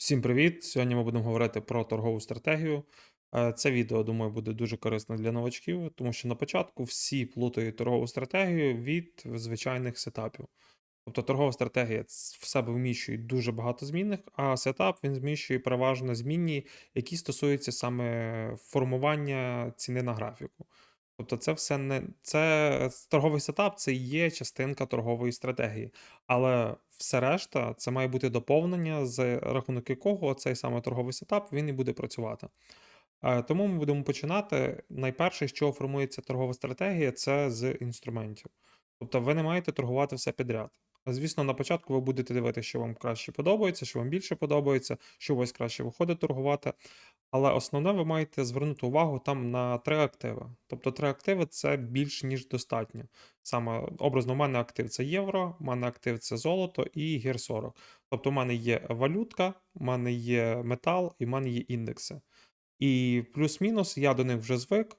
Всім привіт! Сьогодні ми будемо говорити про торгову стратегію. Е, Це відео, думаю, буде дуже корисно для новачків, тому що на початку всі плутають торгову стратегію від звичайних сетапів. Тобто торгова стратегія в себе вміщує дуже багато змінних, а сетап він зміщує переважно змінні, які стосуються саме формування ціни на графіку. Тобто, це все не це торговий сетап це є частинка торгової стратегії. Але все решта це має бути доповнення, з рахунок якого цей саме торговий сетап він і буде працювати. Е, Тому ми будемо починати. Найперше, з чого формується торгова стратегія, це з інструментів. Тобто ви не маєте торгувати все підряд. Звісно, на початку ви будете дивитися, що вам краще подобається, що вам більше подобається, що у вас краще виходить торгувати. Але основне ви маєте звернути увагу там на три активи. Тобто три активи це більш ніж достатньо. Саме образно, у мене актив це євро, у мене актив це золото і гір 40. Тобто, у мене є валютка, у мене є метал і в мене є індекси. І плюс-мінус я до них вже звик,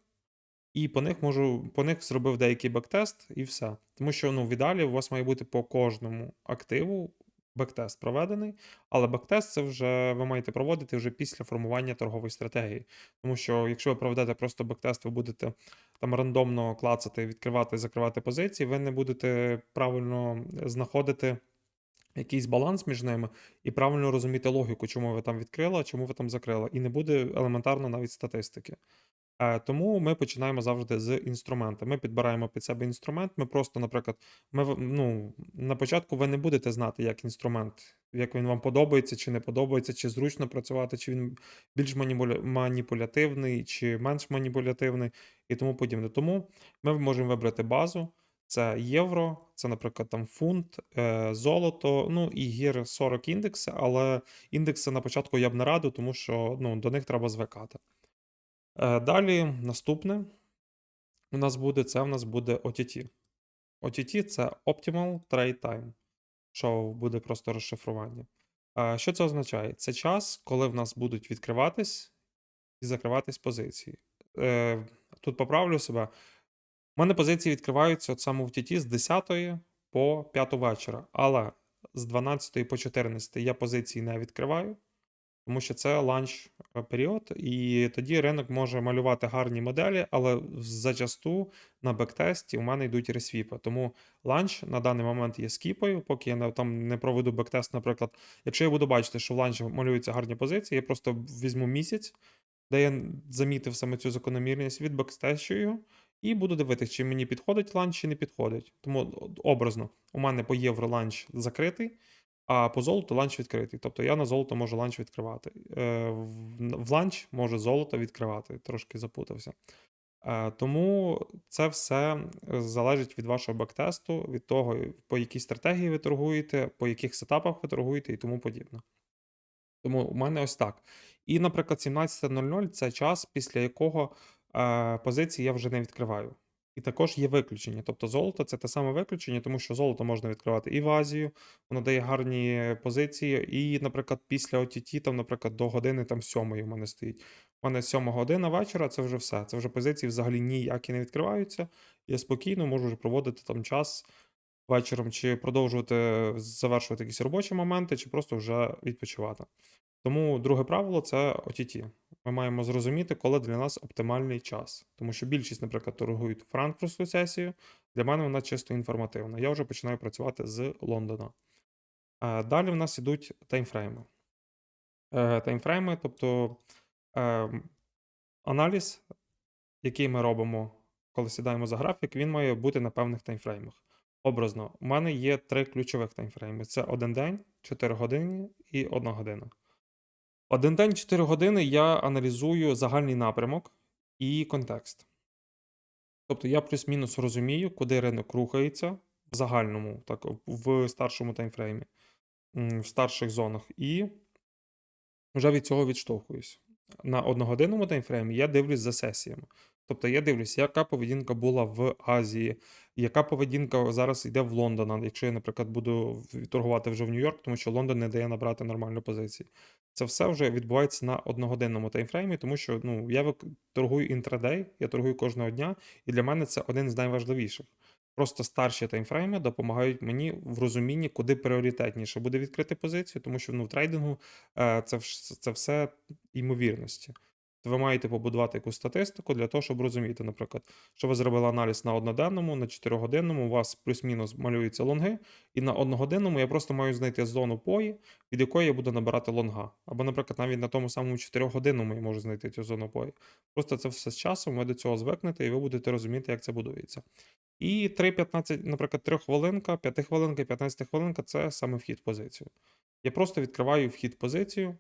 і по них можу, по них зробив деякий бектест, і все. Тому що ну, в ідеалі у вас має бути по кожному активу бектест проведений, але бектест це вже ви маєте проводити вже після формування торгової стратегії. Тому що якщо ви проведете просто бектест, ви будете там рандомно клацати, відкривати закривати позиції, ви не будете правильно знаходити. Якийсь баланс між ними і правильно розуміти логіку, чому ви там відкрили, чому ви там закрили, і не буде елементарно навіть статистики. Е, Тому ми починаємо завжди з інструмента. Ми підбираємо під себе інструмент. Ми просто, наприклад, ми ну, на початку ви не будете знати, як інструмент, як він вам подобається чи не подобається, чи зручно працювати, чи він більш маніпулятивний, чи менш маніпулятивний і тому подібне. Тому ми можемо вибрати базу. Це євро, це, наприклад, там фунт, е, золото, ну і гір 40 індекси, але індекси на початку я б не радив, тому що ну, до них треба звикати. Е, Далі наступне у нас буде це у нас буде OTT. OTT це Optimal Trade Time, що буде просто розшифрування. Е, Що це означає? Це час, коли в нас будуть відкриватись і закриватись позиції. Е, Тут поправлю себе. У мене позиції відкриваються от саме в TT з 10 по 5 вечора, але з 12 по 14 я позиції не відкриваю, тому що це ланч період, і тоді ринок може малювати гарні моделі, але зачасту на бектесті у мене йдуть ресвіпи. Тому ланч на даний момент є скіпою, поки я не, там не проведу бектест, наприклад. Якщо я буду бачити, що в ланчі малюються гарні позиції, я просто візьму місяць, де я замітив саме цю закономірність, від відбекстещую і буду дивитися, чи мені підходить ланч, чи не підходить. Тому образно, у мене по євро ланч закритий, а по золоту ланч відкритий. Тобто я на золото можу ланч відкривати. Е, в, ланч можу золото відкривати. Трошки запутався. Е, тому це все залежить від вашого бактесту, від того, по якій стратегії ви торгуєте, по яких сетапах ви торгуєте і тому подібне. Тому у мене ось так. І, наприклад, 17.00 це час, після якого е, позиції я вже не відкриваю. І також є виключення. Тобто золото це те саме виключення, тому що золото можна відкривати і в Азію, воно дає гарні позиції. І, наприклад, після OTT, там, наприклад, до години там сьомої в мене стоїть. У мене 7 година вечора, це вже все. Це вже позиції взагалі ніякі не відкриваються. Я спокійно можу вже проводити там час вечором, чи продовжувати завершувати якісь робочі моменти, чи просто вже відпочивати. Тому друге правило це OTT. Ми маємо зрозуміти, коли для нас оптимальний час. Тому що більшість, наприклад, торгують франкфуртську сесію. Для мене вона чисто інформативна. Я вже починаю працювати з Лондона. Е, Далі в нас ідуть таймфрейми. Е, Таймфрейми, тобто е, аналіз, який ми робимо, коли сідаємо за графік, він має бути на певних таймфреймах. Образно, у мене є три ключових таймфрейми: це один день, 4 години і 1 година. Один день 4 години я аналізую загальний напрямок і контекст. Тобто я плюс-мінус розумію, куди ринок рухається в загальному, так, в старшому таймфреймі, в старших зонах, і вже від цього відштовхуюсь. На одногодинному таймфреймі я дивлюсь за сесіями. Тобто я дивлюсь, яка поведінка була в Азії, яка поведінка зараз йде в Лондон, якщо я, наприклад, буду торгувати вже в Нью-Йорк, тому що Лондон не дає набрати нормальну позицію. Це все вже відбувається на одногодинному таймфреймі, тому що ну, я торгую інтрадей, я торгую кожного дня, і для мене це один з найважливіших. Просто старші таймфрейми допомагають мені в розумінні, куди пріоритетніше буде відкрити позицію, тому що ну, в трейдингу е, це, це все ймовірності. То ви маєте побудувати якусь статистику для того, щоб розуміти, наприклад, що ви зробили аналіз на одноденному, на чотиригодинному, у вас плюс-мінус малюються лонги, і на одногодинному я просто маю знайти зону пої, від якої я буду набирати лонга. Або, наприклад, навіть на тому самому 4-годинному я можу знайти цю зону пої. Просто це все з часом, ви до цього звикнете, і ви будете розуміти, як це будується. І 3-15, наприклад, 3 хвилинка, 5 хвилинка, 15 хвилинка це саме вхід позицію. Я просто відкриваю вхід позицію,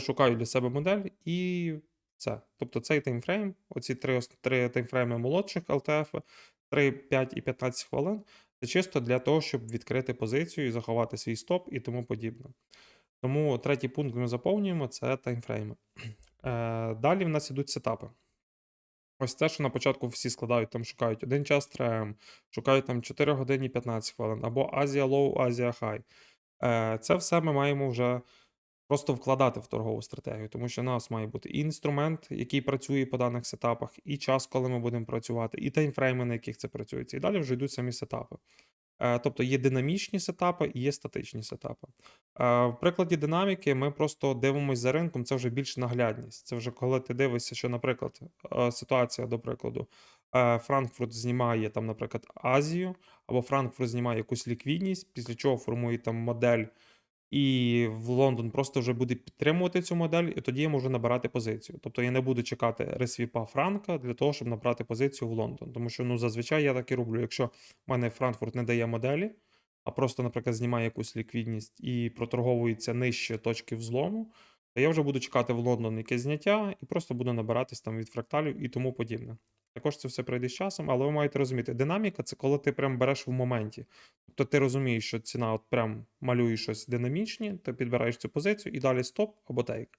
шукаю для себе модель і все. Тобто цей таймфрейм, оці три, три таймфрейми молодших LTF, 3, 5 і 15 хвилин, це чисто для того, щоб відкрити позицію і заховати свій стоп і тому подібне. Тому третій пункт ми заповнюємо це таймфрейми. Е, далі в нас ідуть сетапи. Ось те, що на початку всі складають, там шукають один час трем, шукають там 4 години 15 хвилин, або Азія Low, Азія High. Е, Це все ми маємо вже просто вкладати в торгову стратегію, тому що у нас має бути і інструмент, який працює по даних сетапах, і час, коли ми будемо працювати, і таймфрейми, на яких це працюється. І далі вже йдуть самі сетапи. Е, Тобто є динамічні сетапи і є статичні сетапи. Е, В прикладі динаміки ми просто дивимося за ринком, це вже більш наглядність. Це вже коли ти дивишся, що, наприклад, е, ситуація, до прикладу, Франкфурт знімає там, наприклад, Азію, або Франкфурт знімає якусь ліквідність, після чого формує там модель, і в Лондон просто вже буде підтримувати цю модель, і тоді я можу набирати позицію. Тобто я не буду чекати ресвіпа Франка для того, щоб набрати позицію в Лондон. Тому що ну, зазвичай я так і роблю. Якщо в мене Франкфурт не дає моделі, а просто, наприклад, знімає якусь ліквідність і проторговується нижче точки взлому, то я вже буду чекати в Лондон якесь зняття і просто буду набиратись там від фракталів і тому подібне. Також це все пройде з часом, але ви маєте розуміти, динаміка це коли ти прям береш в моменті. Тобто ти розумієш, що ціна от прям малює щось динамічне, ти підбираєш цю позицію і далі стоп або тейк.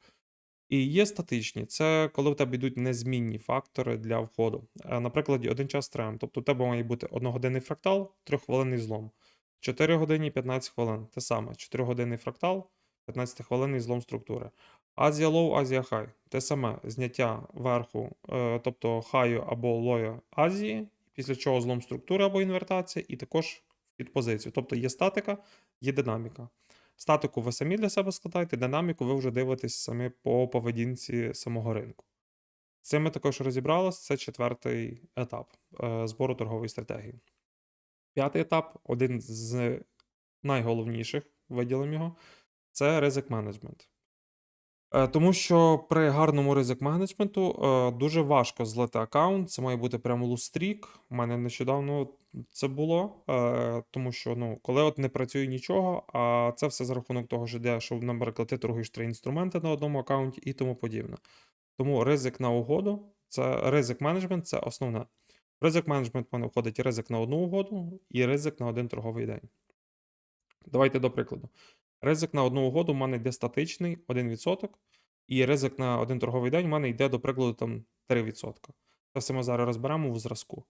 І є статичні, це коли в тебе йдуть незмінні фактори для входу. Е, На прикладі один час трем. Тобто у тебе має бути одногодинний фрактал, трьоххвилинний злом. 4 години 15 хвилин. Те саме, 4-годинний фрактал, 15-хвилинний злом структури. Азія лоу, Азія хай. Те саме зняття верху, е, тобто хаю або лою Азії, після чого злом структури або інвертація, і також вхід позицію. Тобто є статика, є динаміка. Статику ви самі для себе складаєте, динаміку ви вже дивитесь самі по поведінці самого ринку. Цим ми також розібралися. Це четвертий етап е, збору торгової стратегії. П'ятий етап, один з найголовніших, виділимо його, це ризик менеджмент. Е, Тому що при гарному ризик менеджменту е, дуже важко злити аккаунт. Це має бути прямо лустрік. У мене нещодавно це було. е, Тому що ну, коли от не працює нічого, а це все за рахунок того, що йде, що, наприклад, ти торгуєш три інструменти на одному аккаунті і тому подібне. Тому ризик на угоду, це ризик менеджмент це основне. Ризик менеджмент мене входить ризик на одну угоду і ризик на один торговий день. Давайте до прикладу. Ризик на одну угоду в мене йде статичний 1%, і ризик на один торговий день в мене йде, до прикладу, там 3%. Це все ми зараз розберемо в зразку.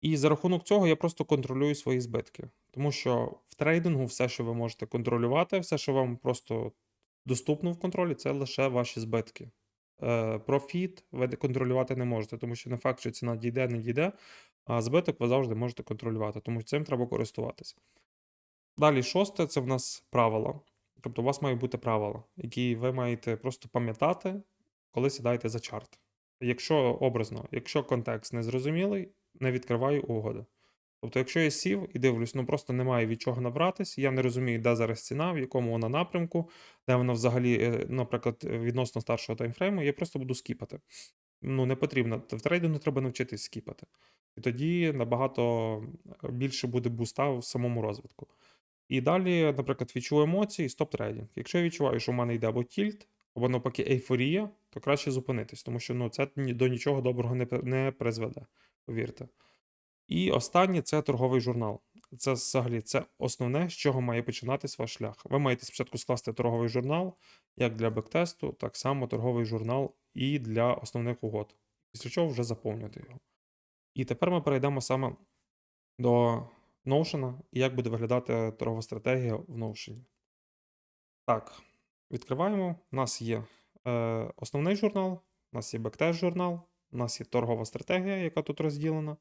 І за рахунок цього я просто контролюю свої збитки. Тому що в трейдингу все, що ви можете контролювати, все, що вам просто доступно в контролі, це лише ваші збитки. Е, Профіт ви контролювати не можете, тому що не факт, що ціна дійде, не дійде, а збиток ви завжди можете контролювати, тому цим треба користуватися. Далі, шосте це в нас правила. Тобто у вас мають бути правила, які ви маєте просто пам'ятати, коли сідаєте за чарт. Якщо образно, якщо контекст не зрозумілий, не відкриваю угоди. Тобто, якщо я сів і дивлюсь, ну просто немає від чого набратись, я не розумію, де зараз ціна, в якому вона напрямку, де вона взагалі, е, наприклад, відносно старшого таймфрейму, я просто буду скіпати. Ну, не потрібно. В трейдингу треба навчитись скіпати. І тоді набагато більше буде буста в самому розвитку. І далі, наприклад, відчую емоції, стоп-трейдинг. Якщо я відчуваю, що в мене йде або тільт, або навпаки ейфорія, то краще зупинитись, тому що ну, це до нічого доброго не, не призведе, повірте. І останнє це торговий журнал. Це взагалі це основне, з чого має починатись ваш шлях. Ви маєте спочатку скласти торговий журнал, як для бектесту, так само торговий журнал і для основних угод. Після чого вже заповнювати його. І тепер ми перейдемо саме до Notion і як буде виглядати торгова стратегія в Notion. Так, відкриваємо. У нас є е, основний журнал, у нас є бектест журнал, у нас є торгова стратегія, яка тут розділена,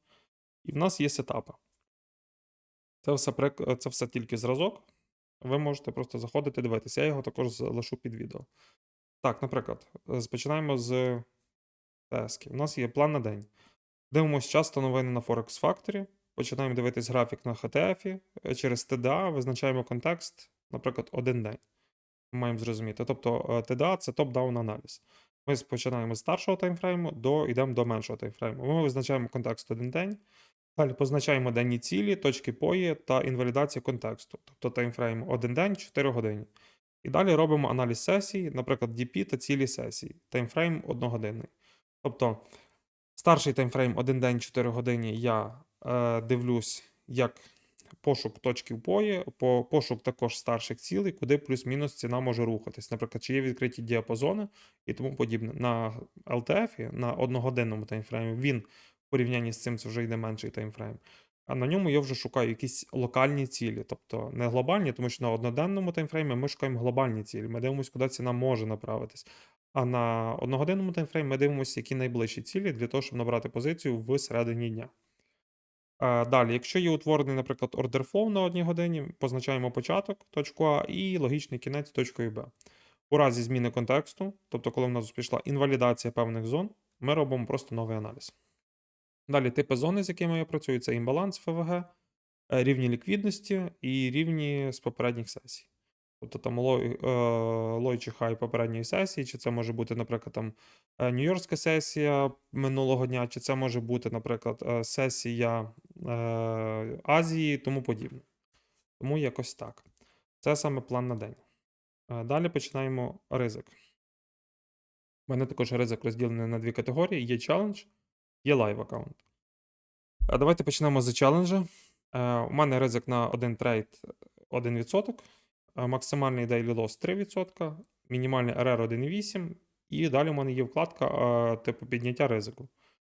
і в нас є сетапи. Це все, це все тільки зразок. Ви можете просто заходити дивитися. Я його також залишу під відео. Так, наприклад, е, починаємо з тески. У нас є план на день. Дивимося часто новини на Forex Factory. Починаємо дивитись графік на HTF. е, Через TDA визначаємо контекст, наприклад, один день. Маємо зрозуміти. Тобто е, TDA це топ-даун аналіз. Ми починаємо з старшого таймфрейму, до, йдемо до меншого таймфрейму. Ми визначаємо контекст один день. Далі позначаємо денні цілі, точки пої та інвалідація контексту, тобто таймфрейм один день, 4 години. І далі робимо аналіз сесії, наприклад, DP та цілі сесії, таймфрейм одногодинний. Тобто старший таймфрейм один день, 4 години я е, дивлюсь, як пошук точки впої, по пошук також старших цілей, куди плюс-мінус ціна може рухатись. Наприклад, чи є відкриті діапазони і тому подібне. На LTF, на одногодинному таймфреймі, він в порівнянні з цим це вже йде менший таймфрейм. А на ньому я вже шукаю якісь локальні цілі, тобто не глобальні, тому що на одноденному таймфреймі ми шукаємо глобальні цілі. Ми дивимося, куди ціна може направитись. А на одногодинному таймфреймі ми дивимося, які найближчі цілі для того, щоб набрати позицію в середині дня. Е, Далі, якщо є утворений, наприклад, order flow на одній годині, позначаємо початок, точку А, і логічний кінець точкою Б. У разі зміни контексту, тобто, коли в нас пішла інвалідація певних зон, ми робимо просто новий аналіз. Далі типи зони, з якими я працюю, це імбаланс ФВГ, е, рівні ліквідності і рівні з попередніх сесій. Тобто там лой, е, лой чи хай попередньої сесії, чи це може бути, наприклад, там е, Нью-Йоркська сесія минулого дня, чи це може бути, наприклад, е, сесія Азії, тому подібне. Тому якось так. Це саме план на день. Далі починаємо ризик. У мене також ризик розділений на дві категорії: є челендж, є лайв аккаунт. Давайте почнемо з челенджа. У мене ризик на один трейд 1%, е, максимальний daily loss 3%, мінімальний RR 1,8%, і далі у мене є вкладка е, типу підняття ризику.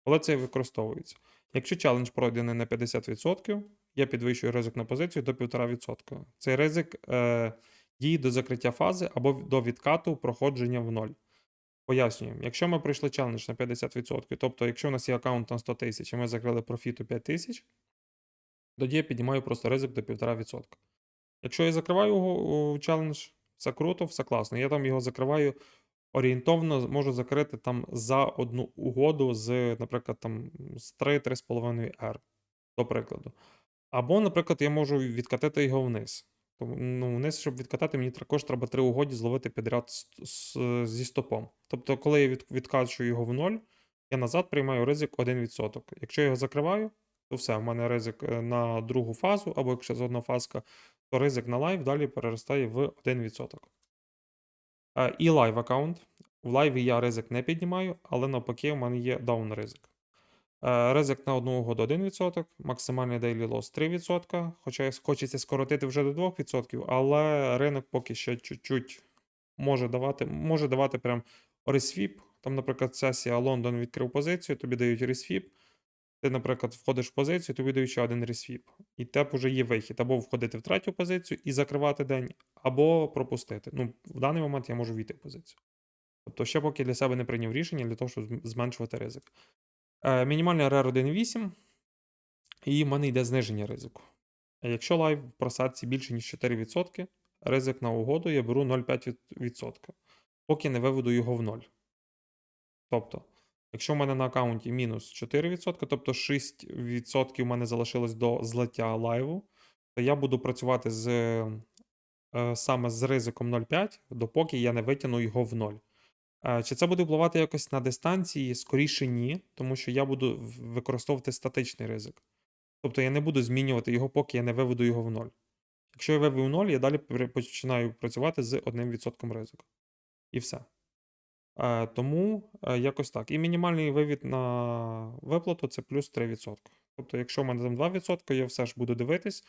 Коли це використовується. Якщо челендж пройдений на 50%, я підвищую ризик на позицію до 1,5%. Цей ризик е, діє до закриття фази або до відкату проходження в ноль. Пояснюємо, якщо ми пройшли челендж на 50%, тобто, якщо у нас є аккаунт на 100 тисяч, і ми закрили профіту 5 тисяч, тоді я піднімаю просто ризик до 1,5%. Якщо я закриваю його челендж, все круто, все класно. Я там його закриваю орієнтовно, можу закрити там за одну угоду з, наприклад, там з 3-3,5 R, до прикладу. Або, наприклад, я можу відкатити його вниз. Ну, вниз, щоб відкатати, мені також треба три угоді зловити підряд зі стопом. Тобто, коли я від, відкачую його в ноль, я назад приймаю ризик 1%. Якщо я його закриваю, то все, в мене ризик е, на другу фазу, або якщо з однофазка, то ризик на лайв далі переростає в 1%. Е, І лайв аккаунт. В лайві я ризик не піднімаю, але навпаки, у мене є даун ризик. Е, Ризик на одну угоду 1%, максимальний daily loss 3%, хоча хочеться скоротити вже до 2%, але ринок поки ще чуть-чуть може давати, може давати прям ресвіп. Там, наприклад, сесія Лондон відкрив позицію, тобі дають ресвіп. Ти, наприклад, входиш в позицію, тобі дають ще один ресвіп. І теп уже є вихід, або входити в третю позицію і закривати день, або пропустити. Ну, в даний момент я можу війти в позицію. Тобто, ще поки для себе не прийняв рішення для того, щоб зменшувати ризик. Е, мінімальний RR 1,8, і в мене йде зниження ризику. Якщо лайв в просадці більше, ніж 4%, ризик на угоду я беру 0,5%, поки не виведу його в ноль. Тобто, якщо в мене на аккаунті мінус 4%, тобто 6% в мене залишилось до злиття лайву, то я буду працювати з, е, саме з ризиком 0,5, допоки я не витягну його в ноль. Е, Чи це буде впливати якось на дистанції? Скоріше ні, тому що я буду використовувати статичний ризик. Тобто я не буду змінювати його, поки я не виведу його в ноль. Якщо я вивів в ноль, я далі починаю працювати з 1% ризику. І все. Е, Тому е, якось так. І мінімальний вивід на виплату це плюс 3%. Тобто, якщо в мене там 2%, я все ж буду дивитись,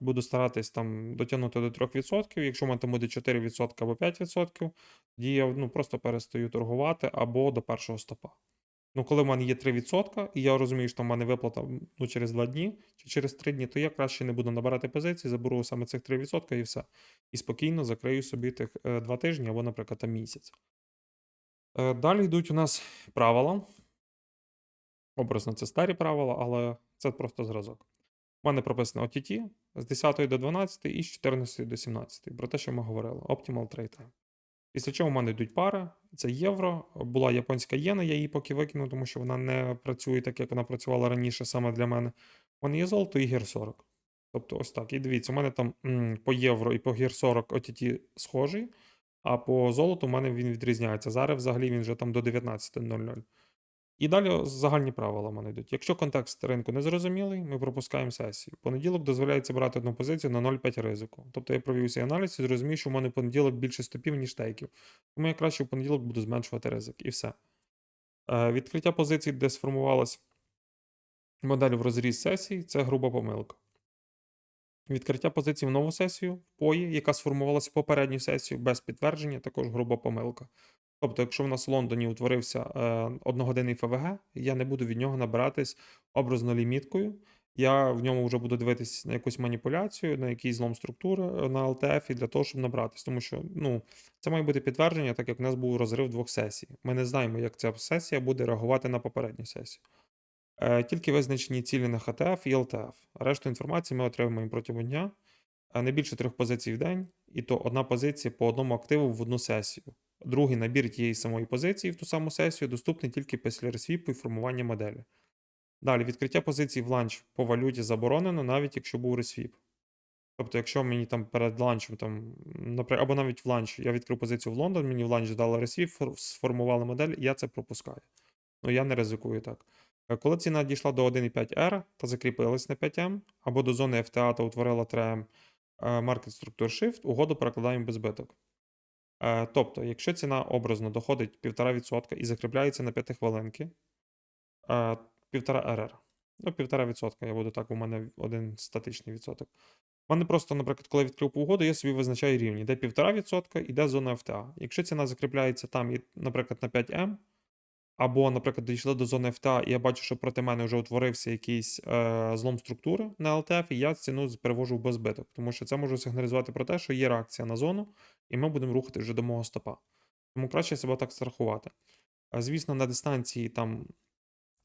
буду старатись там дотягнути до 3%. Якщо в мене там буде 4% або 5%, тоді я ну, просто перестаю торгувати або до першого стопа. Ну, коли в мене є 3%, і я розумію, що в мене виплата ну, через 2 дні чи через 3 дні, то я краще не буду набирати позиції, заберу саме цих 3% і все. І спокійно закрию собі тих 2 тижні або, наприклад, там місяць. Е, Далі йдуть у нас правила. Образно, це старі правила, але це просто зразок. У мене прописано OTT з 10 до 12 і з 14 до 17. Про те, що ми говорили. Optimal Trade Time. Після чого в мене йдуть пари. Це євро. Була японська єна, я її поки викину, тому що вона не працює так, як вона працювала раніше саме для мене. У мене є золото і гір 40. Тобто ось так. І дивіться, у мене там по євро і по гір 40 OTT схожий, а по золоту у мене він відрізняється. Зараз взагалі він вже там до 19.00. І далі загальні правила в мене йдуть. Якщо контекст ринку не зрозумілий, ми пропускаємо сесію. Понеділок дозволяється брати одну позицію на 0,5 ризику. Тобто я провів цей аналіз і зрозумів, що в мене понеділок більше стопів, ніж тейків. Тому я краще в понеділок буду зменшувати ризик. І все. Е, відкриття позицій, де сформувалась модель в розріз сесій, це груба помилка. Відкриття позицій в нову сесію пої, яка сформувалася в попередню сесію без підтвердження, також груба помилка. Тобто, якщо в нас в Лондоні утворився е, одногодинний ФВГ, я не буду від нього набиратись образно ліміткою. Я в ньому вже буду дивитись на якусь маніпуляцію, на якийсь злом структури е, на LTF для того, щоб набратись. Тому що ну, це має бути підтвердження, так як в нас був розрив двох сесій. Ми не знаємо, як ця сесія буде реагувати на попередню сесію. Е, Тільки визначені цілі на ХТФ і ЛТФ. Решту інформації ми отримуємо протягом дня. Е, Не більше трьох позицій в день, і то одна позиція по одному активу в одну сесію. Другий набір тієї самої позиції в ту саму сесію доступний тільки після ресвіпу і формування моделі. Далі, відкриття позицій в ланч по валюті заборонено, навіть якщо був ресвіп. Тобто, якщо мені там перед ланчем, там, наприклад, або навіть в ланч, я відкрив позицію в Лондон, мені в ланч дали ресвіп, сформували модель, я це пропускаю. Ну, я не ризикую так. Е, Коли ціна дійшла до 1,5R та закріпилась на 5M, або до зони FTA та утворила 3M е, Market Structure Shift, угоду перекладаємо без збиток. Е, Тобто, якщо ціна образно доходить 1,5% і закріпляється на 5 хвилинки, е, 1,5 РР. Ну, 1,5% я буду так, у мене один статичний відсоток. У мене просто, наприклад, коли я відкрив угоду, я собі визначаю рівні, де 1,5% і де зона FTA. Якщо ціна закріпляється там, наприклад, на 5М, або, наприклад, дійшли до зони ФТА, і я бачу, що проти мене вже утворився якийсь е, злом структури на ЛТФ, і я ціну перевожу в безбиток, тому що це може сигналізувати про те, що є реакція на зону, і ми будемо рухати вже до мого стопа. Тому краще себе так страхувати. Звісно, на дистанції там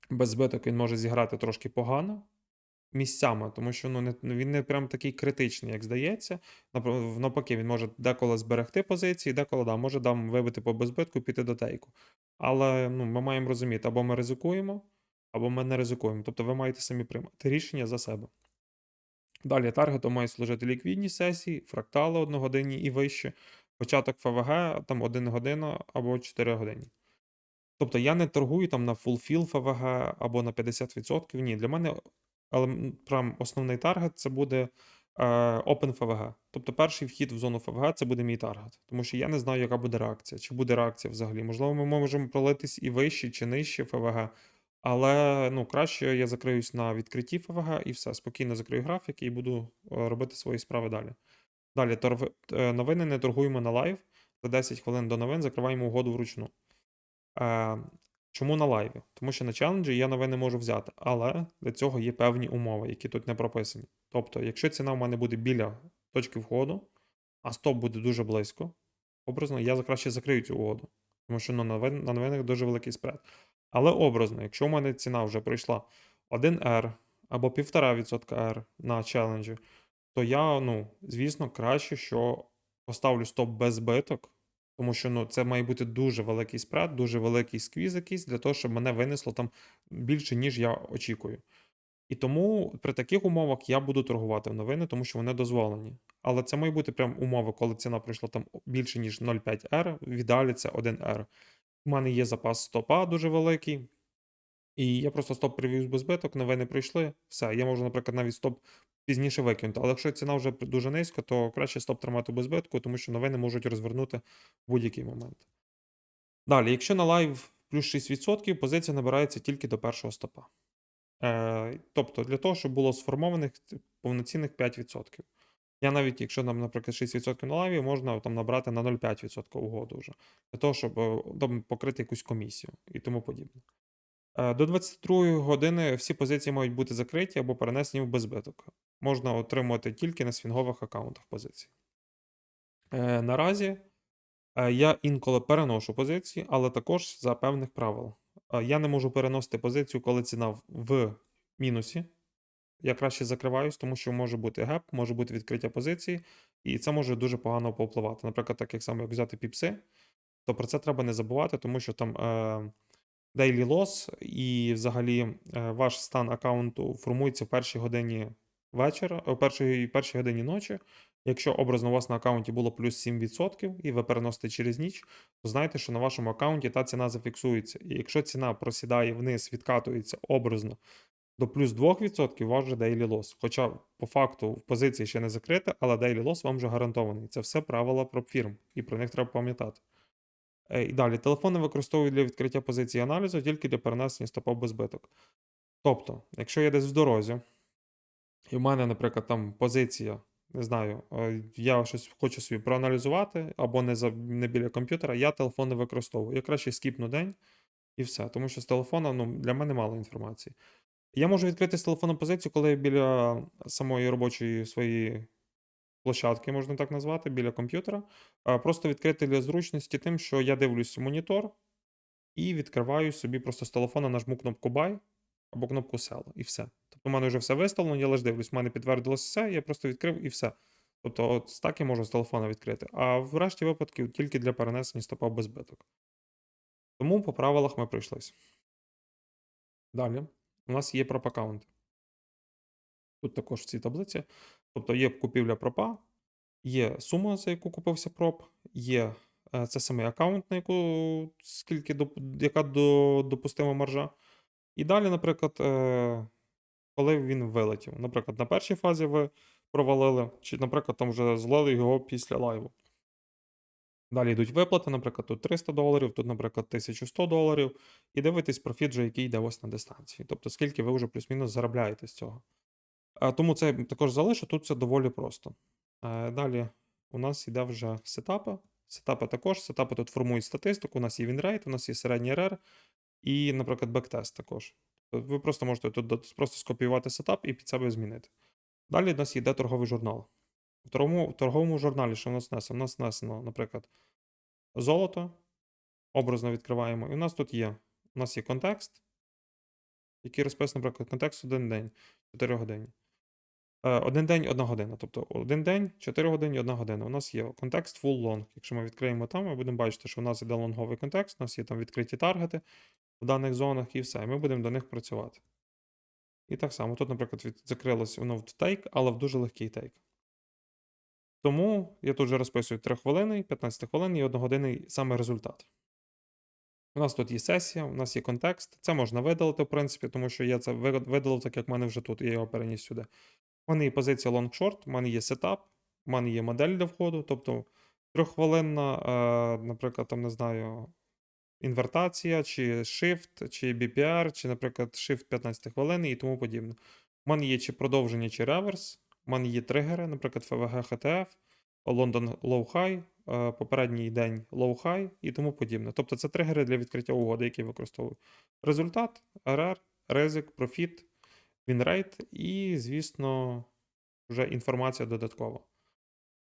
без збиток він може зіграти трошки погано місцями, тому що ну, не, він не прям такий критичний, як здається. Навпаки, він може деколи зберегти позиції, деколи да, може там вибити по безбитку піти до тейку. Але ну, ми маємо розуміти, або ми ризикуємо, або ми не ризикуємо. Тобто ви маєте самі приймати рішення за себе. Далі таргетом мають служити ліквідні сесії, фрактали одногодинні і вище, початок ФВГ там 1 година або 4 години. Тобто я не торгую там на full ФВГ або на 50%. Ні, для мене але прям основний таргет це буде е, Open ФВГ. Тобто перший вхід в зону ФВГ це буде мій таргет. Тому що я не знаю, яка буде реакція, чи буде реакція взагалі. Можливо, ми можемо пролитись і вище, чи нижче ФВГ. Але ну, краще я закриюсь на відкритті ФВГ і все, спокійно закрию графік і буду е, робити свої справи далі. Далі торг... е, новини не торгуємо на лайв. За 10 хвилин до новин закриваємо угоду вручну. Чому на лайві? Тому що на челенджі я новини можу взяти, але для цього є певні умови, які тут не прописані. Тобто, якщо ціна в мене буде біля точки входу, а стоп буде дуже близько, образно я краще закрию цю угоду. Тому що ну, на, на новинах дуже великий спред. Але образно, якщо в мене ціна вже пройшла 1R або 1,5% R на челенджі, то я, ну, звісно, краще, що поставлю стоп без збиток, тому що ну, це має бути дуже великий спред, дуже великий сквіз якийсь для того, щоб мене винесло там більше, ніж я очікую. І тому при таких умовах я буду торгувати в новини, тому що вони дозволені. Але це має бути прям умови, коли ціна пройшла там більше, ніж 0,5R, в ідеалі це 1R. У мене є запас стопа дуже великий. І я просто стоп привів без збиток, новини прийшли. Все, я можу, наприклад, навіть стоп пізніше викинути. Але якщо ціна вже дуже низька, то краще стоп тримати без збитку, тому що новини можуть розвернути в будь-який момент. Далі, якщо на лайв плюс 6%, позиція набирається тільки до першого стопа. Е, тобто, для того, щоб було сформованих повноцінних 5%. Я навіть, якщо нам, наприклад, 6% на лайві, можна там набрати на 0,5% угоду вже, для того, щоб е, там, покрити якусь комісію і тому подібне. Е, До 22 години всі позиції мають бути закриті або перенесені в безбиток. Можна отримувати тільки на свінгових аккаунтах позиції. Е, Наразі е, я інколи переношу позиції, але також за певних правил. Я не можу переносити позицію, коли ціна в- мінусі. я краще закриваюсь, тому що може бути геп, може бути відкриття позиції, і це може дуже погано повпливати. Наприклад, так як саме як взяти піпси, то про це треба не забувати, тому що там daily loss і взагалі е, ваш стан аккаунту формується в першій годині вечора, о першій, першій годині ночі. Якщо образно у вас на аккаунті було плюс 7% і ви переносите через ніч, то знайте, що на вашому аккаунті та ціна зафіксується. І якщо ціна просідає вниз, відкатується образно до плюс 2%, у вас вже daily loss. Хоча по факту в позиції ще не закрита, але daily loss вам вже гарантований. Це все правила пропфірм, і про них треба пам'ятати. Е, І далі, телефони використовують для відкриття позиції аналізу тільки для перенесення стопа без збиток. Тобто, якщо я десь в дорозі, і в мене, наприклад, там позиція, не знаю, е, я щось хочу собі проаналізувати, або не, за, не біля комп'ютера, я телефон не використовую. Я краще скіпну день і все. Тому що з телефона ну, для мене мало інформації. Я можу відкрити з телефону позицію, коли я біля самої робочої своєї площадки, можна так назвати, біля комп'ютера. Просто відкрити для зручності тим, що я дивлюсь монітор і відкриваю собі просто з телефона, нажму кнопку Buy або кнопку Sell, і все. Тобто, у мене вже все виставлено, я лише дивлюсь, в мене підтвердилося все, я просто відкрив і все. Тобто, от так я можу з телефона відкрити. А в решті випадків тільки для перенесення стопа без збиток. Тому по правилах ми пройшлися. Далі у нас є проп-аккаунти. Тут також в цій таблиці. Тобто є купівля пропа, є сума, за яку купився проп, є е, це самий аккаунт, на яку скільки яка допустима маржа. І далі, наприклад, е, коли він вилетів. Наприклад, на першій фазі ви провалили, чи, наприклад, там вже злили його після лайву. Далі йдуть виплати, наприклад, тут 300 доларів, тут, наприклад, 1100 доларів, і дивитесь профіт, вже, який йде ось на дистанції. Тобто, скільки ви вже плюс-мінус заробляєте з цього. Тому це також залишу, тут це доволі просто. Е, Далі у нас йде вже сетапи. Сетапи також. Сетапи тут формують статистику. У нас є вінрейт, у нас є середній РР і, наприклад, бектест також. Тобто Ви просто можете тут просто скопіювати сетап і під себе змінити. Далі у нас йде торговий журнал. В торговому, в торговому журналі, що у нас внесено? У нас внесено, наприклад, золото. Образно відкриваємо. І у нас тут є. У нас є контекст, який розписаний, наприклад, контекст один день, 4 години. Е, Один день, одна година. Тобто один день, 4 години, одна година. У нас є контекст full long. Якщо ми відкриємо там, ми будемо бачити, що у нас іде лонговий контекст, у нас є там відкриті таргети в даних зонах і все. І ми будемо до них працювати. І так само, тут, наприклад, від... закрилось воно в тейк, але в дуже легкий тейк. Тому я тут вже розписую 3 хвилини, 15 хвилин і 1 години саме результат. У нас тут є сесія, у нас є контекст. Це можна видалити, в принципі, тому що я це видалив, так як в мене вже тут, я його переніс сюди. У мене є позиція long-short, у мене є сетап, у мене є модель для входу, тобто трьоххвилинна, е, наприклад, там не знаю, інвертація, чи shift, чи BPR, чи, наприклад, shift 15 хвилин і тому подібне. У мене є чи продовження, чи реверс. У мене є тригери, наприклад, FVG HTF, London Low High, е, попередній день Low High і тому подібне. Тобто це тригери для відкриття угоди, які використовую. Результат, RR, ризик, профіт, вінрейт і, звісно, вже інформація додаткова.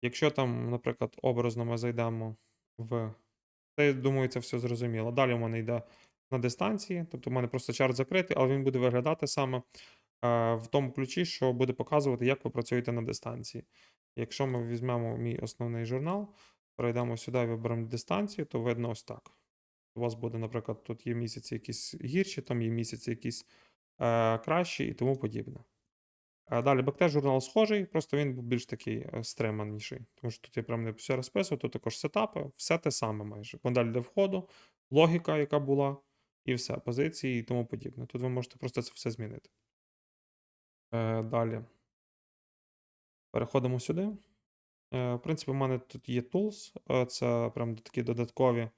Якщо там, наприклад, образно ми зайдемо в. Я думаю, це все зрозуміло. Далі у мене йде на дистанції, тобто в мене просто чарт закритий, але він буде виглядати саме е, в тому ключі, що буде показувати, як ви працюєте на дистанції. Якщо ми візьмемо мій основний журнал, перейдемо сюди і виберемо дистанцію, то видно ось так. У вас буде, наприклад, тут є місяці якісь гірші, там є місяці якісь е, кращі і тому подібне. Е, Далі бактеж журнал схожий, просто він був більш такий е, стриманіший. Тому що тут я прям не все розписував, тут також сетапи, все те саме майже. Модель для входу, логіка, яка була, і все, позиції і тому подібне. Тут ви можете просто це все змінити. Далі. Переходимо сюди. В принципі, у мене тут є tools, це прям такі додаткові,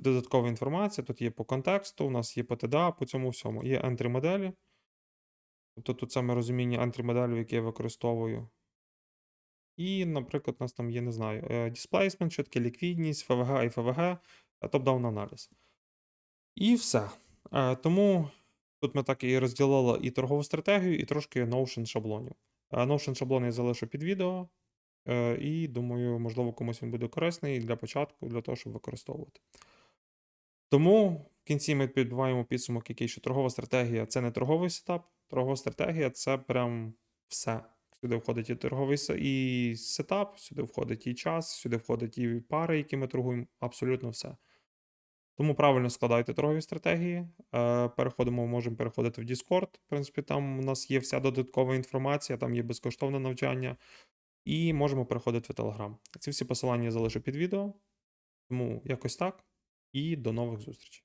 додаткова інформація. Тут є по контексту, у нас є по TDA, по цьому всьому. Є entry моделі. Тобто тут саме розуміння entry моделів, які я використовую. І, наприклад, у нас там є, не знаю, е, displacement, що таке ліквідність, FVG і е, топ-даун аналіз. І все. Е, Тому тут ми так і розділили і торгову стратегію, і трошки Notion шаблонів. Е, Notion шаблон я залишу під відео. Е, І думаю, можливо, комусь він буде корисний для початку, для того, щоб використовувати. Тому В кінці ми підбиваємо підсумок, який що торгова стратегія це не торговий сетап. Торгова стратегія це прям все. Сюди входить і торговий і сетап, сюди входить і час, сюди входить і пари, які ми торгуємо, абсолютно все. Тому правильно складайте торгові стратегії. Е, Переходимо, можемо переходити в Discord. В принципі, там у нас є вся додаткова інформація, там є безкоштовне навчання. І можемо переходити в Telegram. Ці всі посилання я залишу під відео. Тому якось так. І до нових зустрічей.